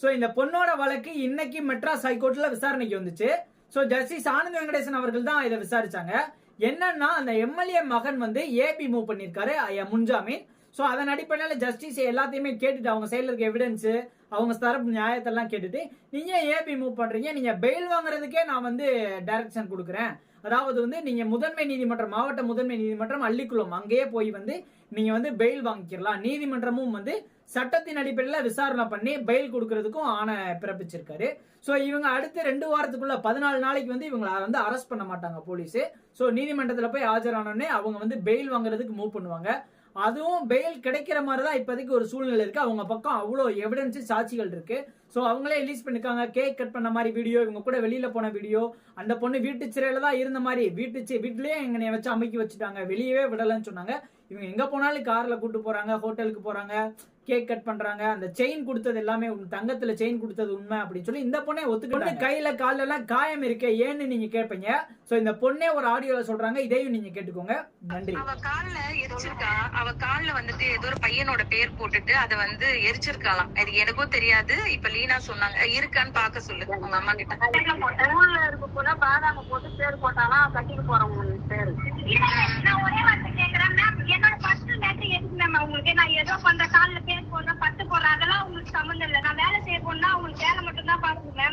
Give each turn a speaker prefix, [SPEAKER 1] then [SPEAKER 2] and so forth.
[SPEAKER 1] So இந்த பொண்ணோட வழக்கு இன்னைக்கு மெட்ராஸ் ஹைகோர்ட்ல விசாரணைக்கு வந்துச்சு. ஸோ ஜஸ்டிஸ் ஆனந்த் வெங்கடேசன் அவர்கள் தான் இதை விசாரிச்சாங்க. என்னன்னா அந்த எம்எல்ஏ மகன் வந்து ஏபி மூவ் பண்ணியிருக்காரு ஐயா முன்ஜாமீன். ஸோ அதன் அடிப்படையில் ஜஸ்டிஸ் எல்லாத்தையுமே கேட்டுட்டு அவங்க சைடில் இருக்க எவிடன்ஸு அவங்க தரப்பு நியாயத்தெல்லாம் கேட்டுட்டு நீங்கள் ஏபி மூவ் பண்ணுறீங்க நீங்கள் பெயில் வாங்குறதுக்கே நான் வந்து டைரக்ஷன் கொடுக்குறேன். அதாவது வந்து நீங்கள் முதன்மை நீதிமன்றம் மாவட்ட முதன்மை நீதிமன்றம் அள்ளிக்குளம் அங்கேயே போய் வந்து நீங்கள் வந்து பெயில் வாங்கிக்கலாம். நீதிமன்றமும் வந்து சட்டத்தின் அடிப்படையில் விசாரணை பண்ணி பெயில் கொடுக்கறதுக்கும் ஆணை பிறப்பிச்சிருக்காரு. ஸோ இவங்க அடுத்து ரெண்டு வாரத்துக்குள்ள பதினாலு நாளைக்கு வந்து இவங்களை வந்து அரெஸ்ட் பண்ண மாட்டாங்க போலீஸ் ஸோ நீதிமன்றத்தில் போய் ஆஜரானோடனே அவங்க வந்து பெயில் வாங்குறதுக்கு மூவ் பண்ணுவாங்க. அதுவும் பெயில் கிடைக்கிற மாதிரி தான் இப்போதைக்கு ஒரு சூழ்நிலை இருக்குது அவங்க பக்கம் அவ்வளோ எவிடன்ஸு சாட்சிகள் இருக்குது ஸோ அவங்களே ரிலீஸ் பண்ணிருக்காங்க. கேக் கட் பண்ண மாதிரி வீடியோ இவங்க கூட வெளியில போன வீடியோ அந்த பொண்ணு வீட்டு சிறையில தான் இருந்த மாதிரி வீட்டு சி- வீட்டிலேயே எங்கனைய வச்சு அமைக்கி வச்சுட்டாங்க. வெளியவே விடலன்னு சொன்னாங்க. இவங்க எங்க போனாலும் கார்ல கூட்டு போறாங்க ஹோட்டலுக்கு போறாங்க கேக் கட் பண்றாங்க. அந்த செயின் கொடுத்தது எல்லாமே. தங்கத்துல செயின் கொடுத்தது உண்மை அப்படின்னு சொல்லி இந்த பொண்ணே ஒத்துக்கிட்டு கையில கால்ல எல்லாம் காயம் இருக்கே ஏன்னு நீங்க கேட்பீங்க சோ இந்த பொண்ணே ஒரு ஆடியோல சொல்றாங்க. இதையும் நீங்க கேட்டுக்கோங்க. நன்றி.
[SPEAKER 2] அவ கால்ல எரிச்சிருக்கா. அவ கால்ல வந்துட்டு ஏதோ ஒரு பையனோட பேர் போட்டுட்டு அத வந்து எரிச்சிருக்காளாம். அது எனக்கும் தெரியாது. இப்ப ரீனா சொன்னாங்க. இருக்கான்னு பாக்க சொல்லுங்க உங்க அம்மா கிட்ட.
[SPEAKER 3] ஊர்ல இருக்க கூட பாதாம போட்டு பேர் போட்டானா கட்டிட்டு போறவங்க பேரு.
[SPEAKER 4] நான் ஒரே வார்த்தை கேக்குறேன் மேம் என்னோட ஃபர்ஸ்ட் மேட்ரு மேம் உங்களுக்கு நான் ஏதோ பண்ற காலில் பேர் போடுறேன் பத்து போடுறேன் அதெல்லாம் சம்மந்தம் இல்லை. நான் வேலை செய்ய போனா உங்களுக்கு வேலை மட்டும் தான் பாருங்க